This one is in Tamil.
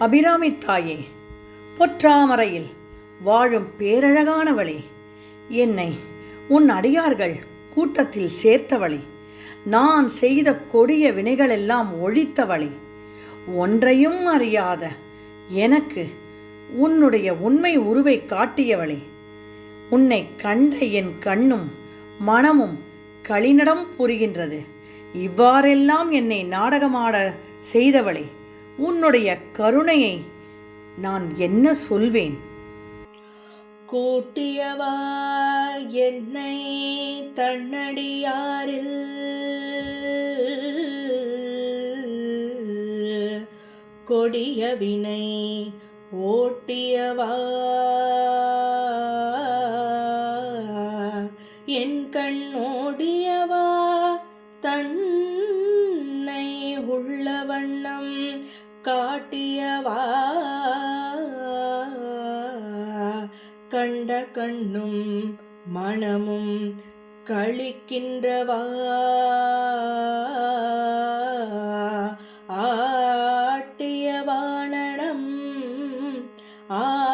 அபிராமி தாயே பொற்றாமரையில் வாழும் பேரழகானவளே என்னை உன் அடியார்கள் கூட்டத்தில் சேர்த்தவளே நான் செய்த கொடிய வினைகளெல்லாம் ஒழித்தவளே ஒன்றையும் அறியாத எனக்கு உன்னுடைய உண்மை உருவை காட்டியவளே உன்னை கண்ட என் கண்ணும் மனமும் களிநடம் புரிகின்றது இவ்வாறெல்லாம் என்னை நாடகமாட செய்தவளே உன்னுடைய கருணையை நான் என்ன சொல்வேன்? கூட்டியவா என்னை தன்னடியாரில்? கொடிய வினை ஓட்டியவா? என் கண்ணோடியவா தன்னை உள்ள வண்ணம் காட்டியவா? கண்ட கண்ணும் மனமும் கழிக்கின்றவா ஆட்டியவானடம் ஆ